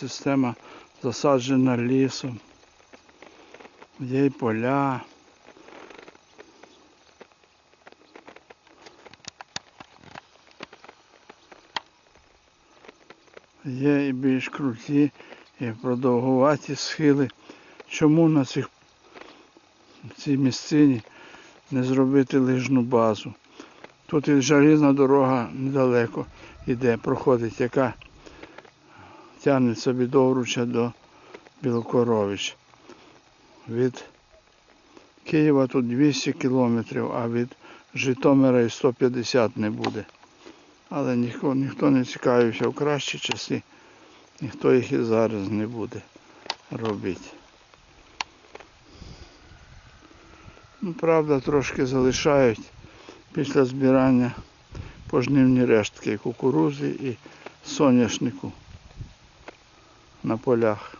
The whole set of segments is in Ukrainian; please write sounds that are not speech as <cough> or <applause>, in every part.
система засаджена лісом. Є й поля. Є і більш круті, і продовгуваті схили. Чому на цих цій місцині не зробити лижну базу? Тут і желізна дорога недалеко йде, проходить, яка тягнеться від Овруча до Білокорович. Від Києва тут 200 кілометрів, а від Житомира і 150 не буде. Але ніхто, ніхто не цікавився в кращі часи, ніхто їх і зараз не буде робити. Ну, правда, трошки залишають після збирання пожнивні рештки кукурузи і соняшнику на полях.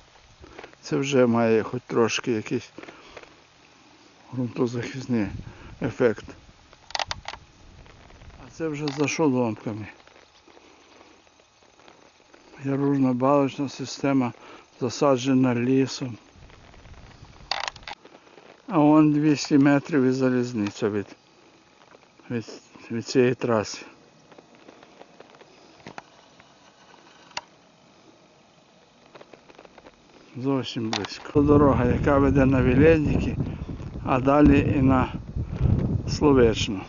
Це вже має хоч трошки якийсь ґрунтозахисний ефект. А це вже за шоломками. Яружна балочна система засаджена лісом. А вон 200 метрів і залізниця від, від, від цієї траси. Зовсім близько. Дорога, яка веде на Вілєдніки, а далі і на Словечну.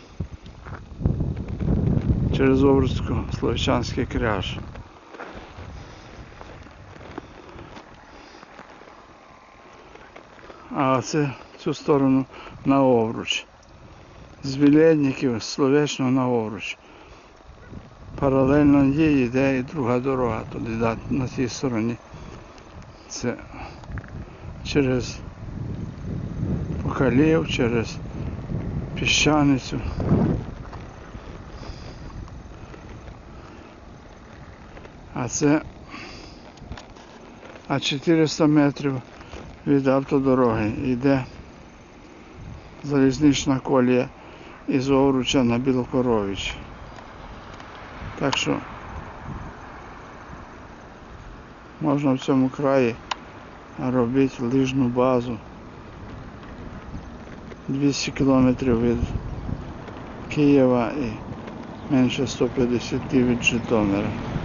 Через Овруцьку Словечанський кряж. А це цю сторону на Овруч. З Вілєдників, з Словечного на Овруч. Паралельно їй йде і друга дорога туди на тій стороні. Це через Покалів, через піщаницю. А це а 400 метрів від автодороги йде залізнична колія із Овруча на Білокорович. Так що можна в цьому краї робити лижну базу 200 кілометрів від Києва і менше 150 від Житомира.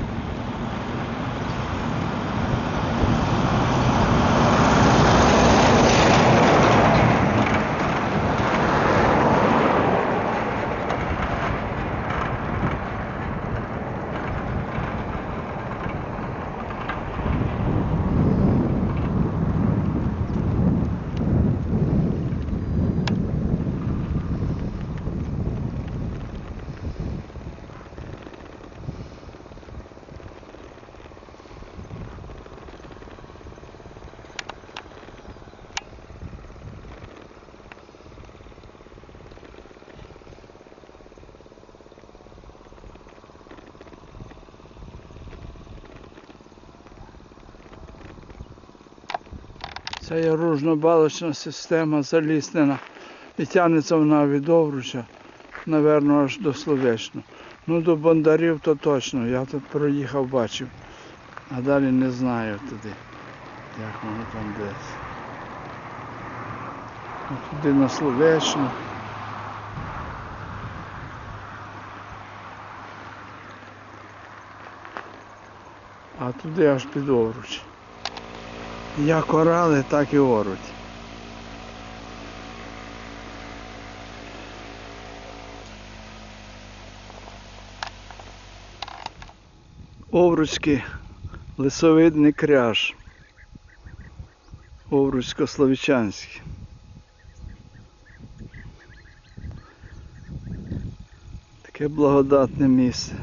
Це є ружно-балочна система заліснена і тягнеться вона від Овруча, напевно, аж до Словечну. Ну до Бондарів то точно, я тут проїхав, бачив. А далі не знаю туди, як воно там десь. Ну, Туди на Словечну. А туди аж під Овруч. Як орали, так і оруть. Овруцький лисовидний кряж. Овруцько-словічанський. Таке благодатне місце.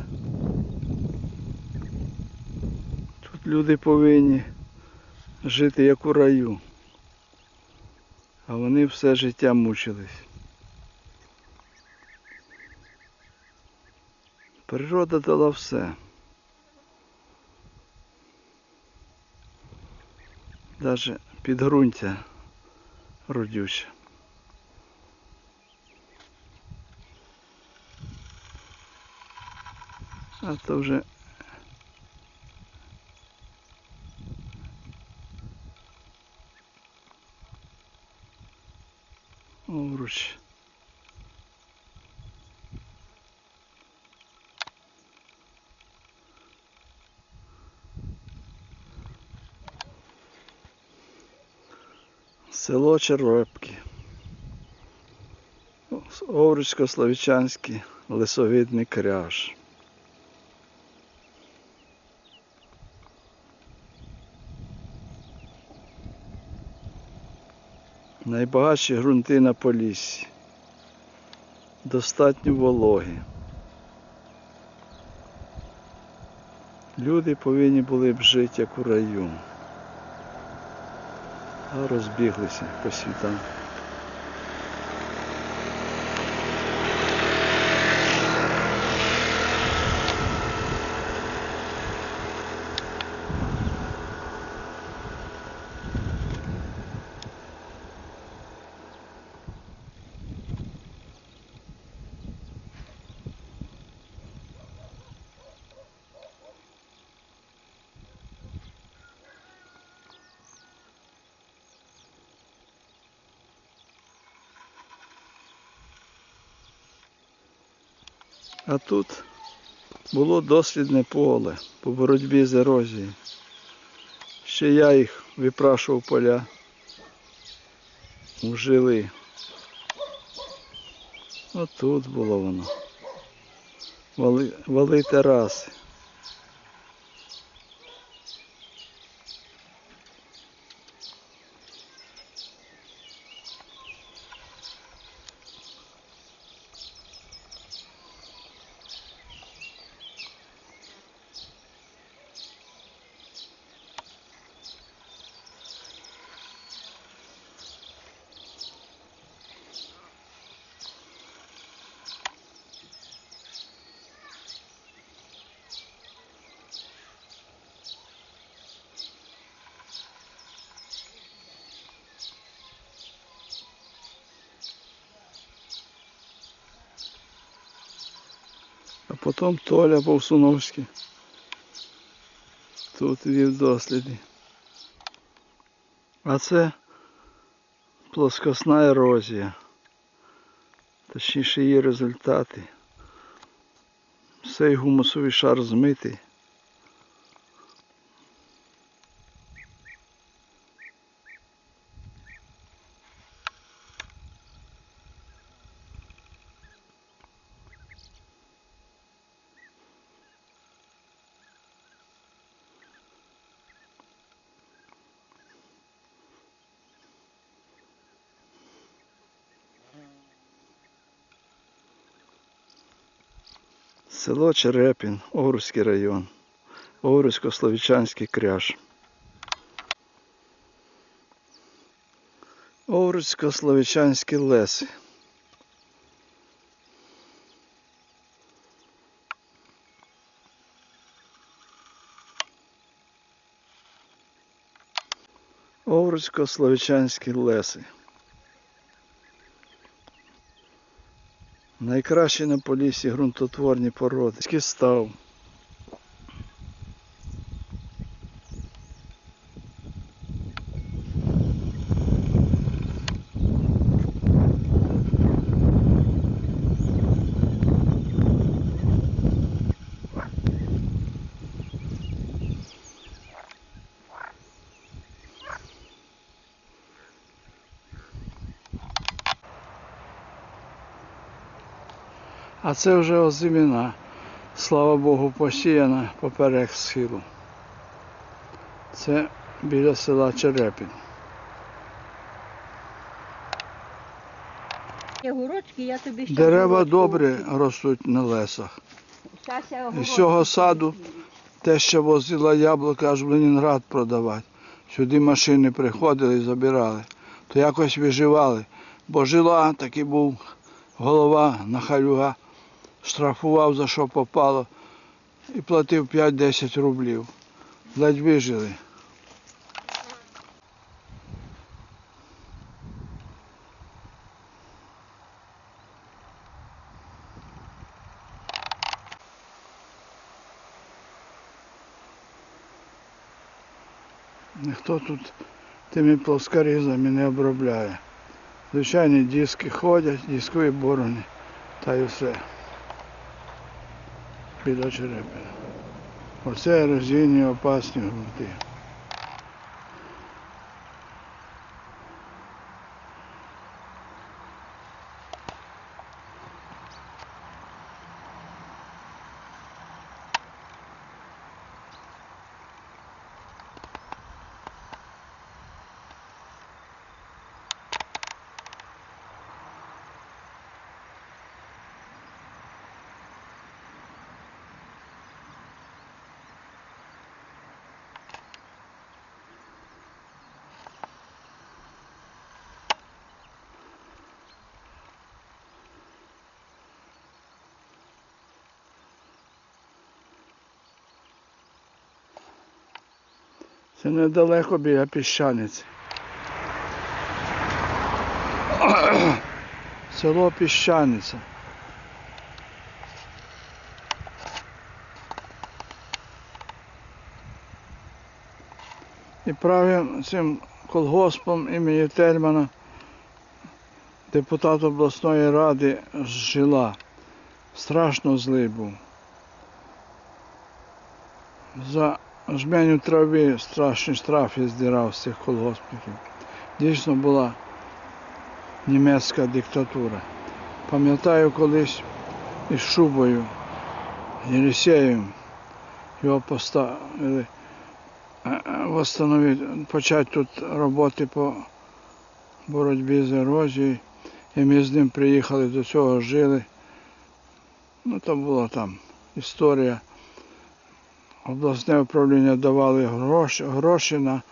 Тут люди повинні жити як у раю. А вони все життя мучились. Природа дала все. Даже підґрунтя родюче. А то вже овруч. Село Червепки. Овруцько-Славічанський лисовідний кряж. Найбагатші ґрунти на Поліссі. Достатньо вологі. Люди повинні були б жити як у раю. А розбіглися по світам. А тут було дослідне поле по боротьбі з ерозією. Ще я їх випрашував поля. Вжили. Отут було воно. Вали, вали тераси. А потім Толя Повсуновський. Тут вів досліди. А це плоскосна ерозія. Точніше її результати. Цей гумусовий шар змитий. Село Черепін, Овруцький район, Овруцько-Словічанський кряж. Овруцько-Словічанські леси. Овруцько-Словічанські леси. Найкращі на полісі ґрунтотворні породи. став. Це вже озиміна, слава Богу, посіяна поперек схилу. Це біля села Черепін. Дерева добре ростуть на лесах. Я цього саду те, що возила яблука аж в Ленінград продавати. Сюди машини приходили і забирали. То якось виживали. Бо жила, такий був голова нахалюга, штрафував за що попало і платив 5-10 рублів. Ледь вижили. Ніхто тут тими плоскорізами не обробляє. Звичайні диски ходять, дискові борони, та й все. bi dočerepila. Vse je razjenje opasnih smeti. Це недалеко біля піщаниці. <clears throat> Село Піщаниця. І правим цим колгоспом імені Тельмана депутат обласної ради жила. Страшно злий був. За жменю трави страшний штраф я здирав з цих колгоспників. Дійсно була німецька диктатура. Пам'ятаю колись із Шубою, Єлісеєм його поставили е, е, почати тут роботи по боротьбі з ерозією. І ми з ним приїхали до цього жили. Ну, то була там історія. Обласне управління давали гроші, гроші на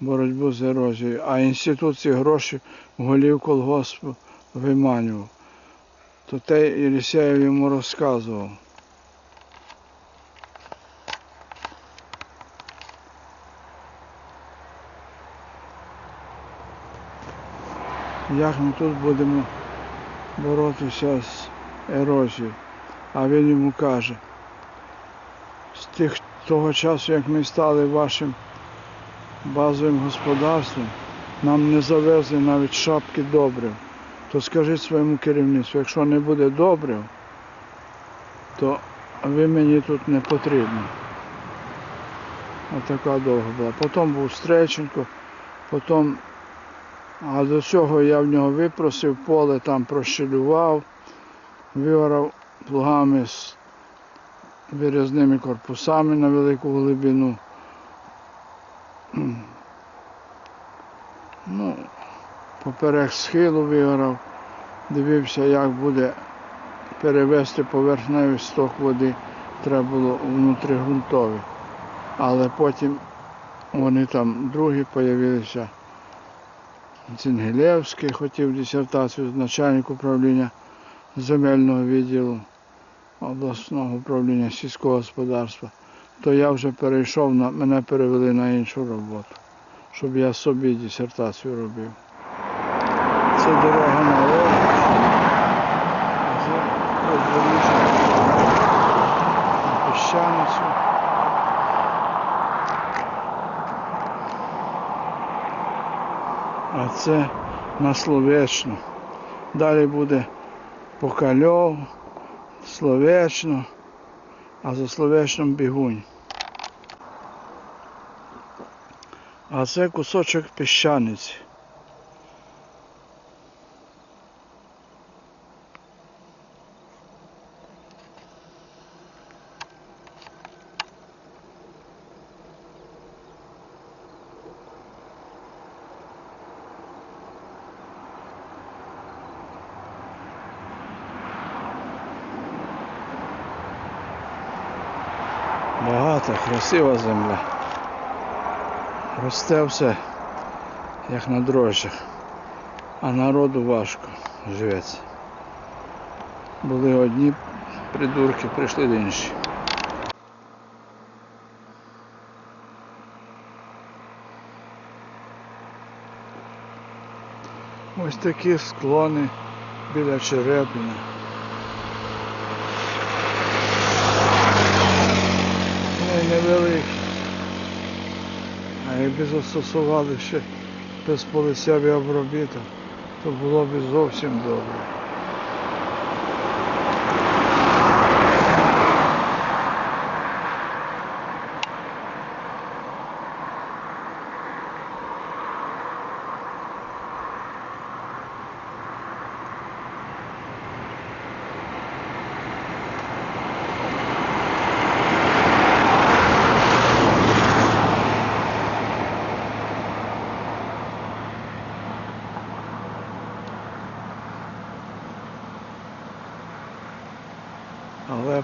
боротьбу з ерозією, а інститут ці гроші голів колгоспу виманював. То те Єлісеєв йому розказував. Як ми тут будемо боротися з ерозією? А він йому каже, тих того часу, як ми стали вашим базовим господарством, нам не завезли навіть шапки добрив. То скажіть своєму керівництву, якщо не буде добрив, то ви мені тут не потрібні. Отака довга була. Потім був Стрельченко, потім, а до цього я в нього випросив поле, там прощелював, виорав плугами з вирізними корпусами на велику глибину. <clears throat> Ну, поперек схилу виграв, дивився, як буде перевести поверхневий сток води, треба було внутрігрунтовий. Але потім вони там другі з'явилися. Цінгелєвський хотів дисертацію, начальник управління земельного відділу обласного управління сільського господарства, то я вже перейшов на мене перевели на іншу роботу, щоб я собі дисертацію робив. Це дорога на подворічна на піщаницю. А це на Словечну. Далі буде Покальов, Словечно, а за Словечном бігунь. А це кусочок піщаниці. Красива земля. Росте все, як на дрожжах, а народу важко живеться. Були одні придурки, прийшли інші. Ось такі склони біля Черепіна. Вони невеликі. А якби застосували ще безполицевий обробіток, то було б зовсім добре.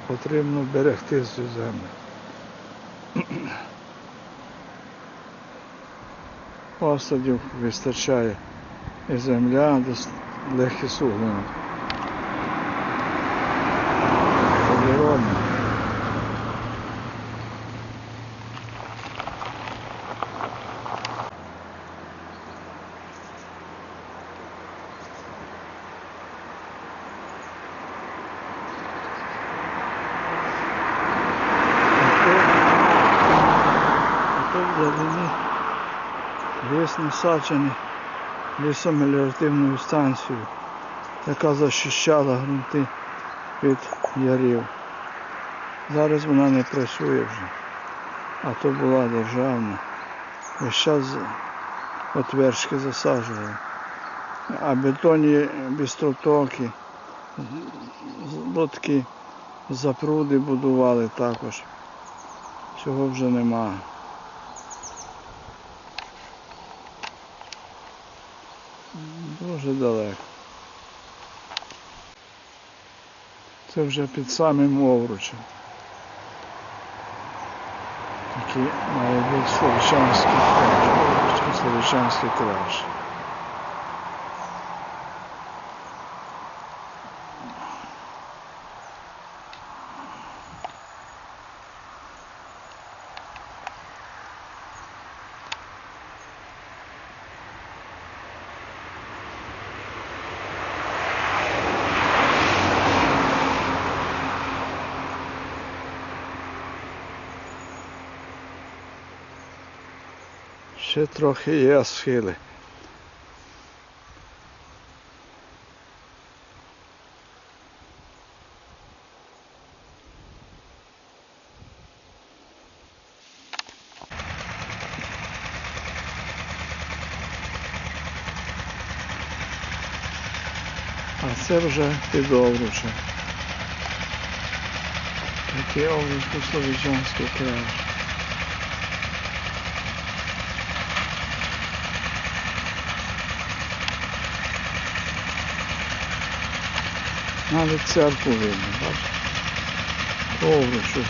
Потрібно берегти цю землю. Посадів вистачає і земля дос- легкі суглини. Насаджений лісомеліоративною станцією, яка захищала ґрунти від ярів. Зараз вона не працює вже, а то була державна. Весь час от вершки засаджували. А бетонні бістротоки, лодки, запруди будували також. Цього вже нема. Дуже далеко. Це вже під самим Овручем. Такий має бути Словічанський краж. Словичанський Словічанський Ще трохи є схили. А це вже під Овручем. Такий Овруч-Словічанський край. Навіть церкву видно, бачите? Овручу.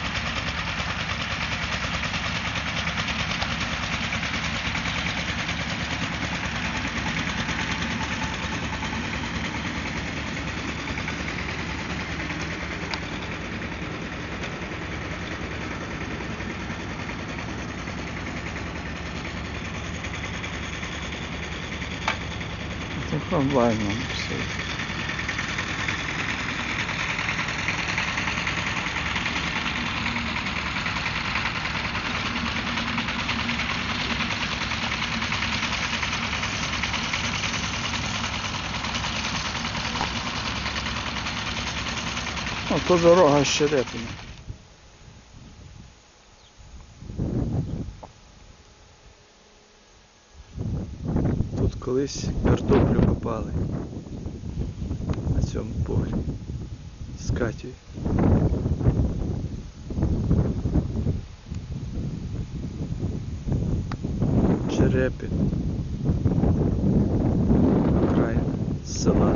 Це комбайном Ото дорога Щерепина. Тут колись картоплю копали на цьому полі з Катєю. Черепин. Окраїна села.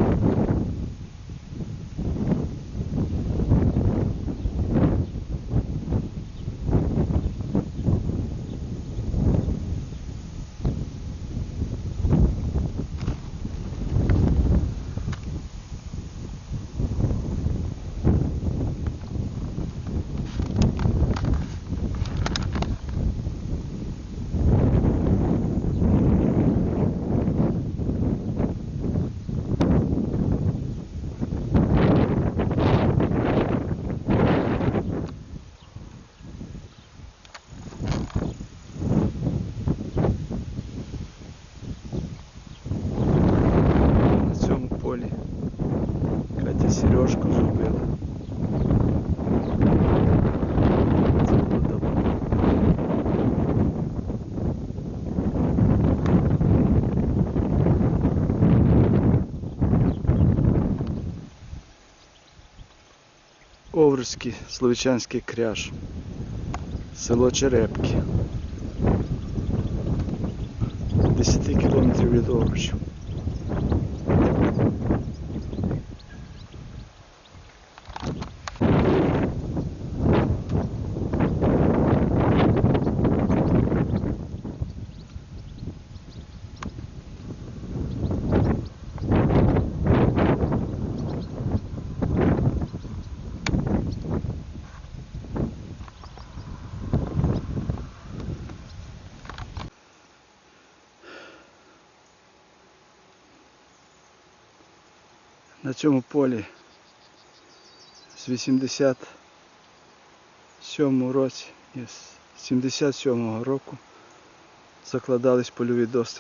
на цьому полі. Катя сережку зробила. Це було давно. Овруцький Словичанський кряж. Село Черепки. 10 кілометрів від Овручу. На цьому полі з 87 році, і з 77 року закладались польові досліди.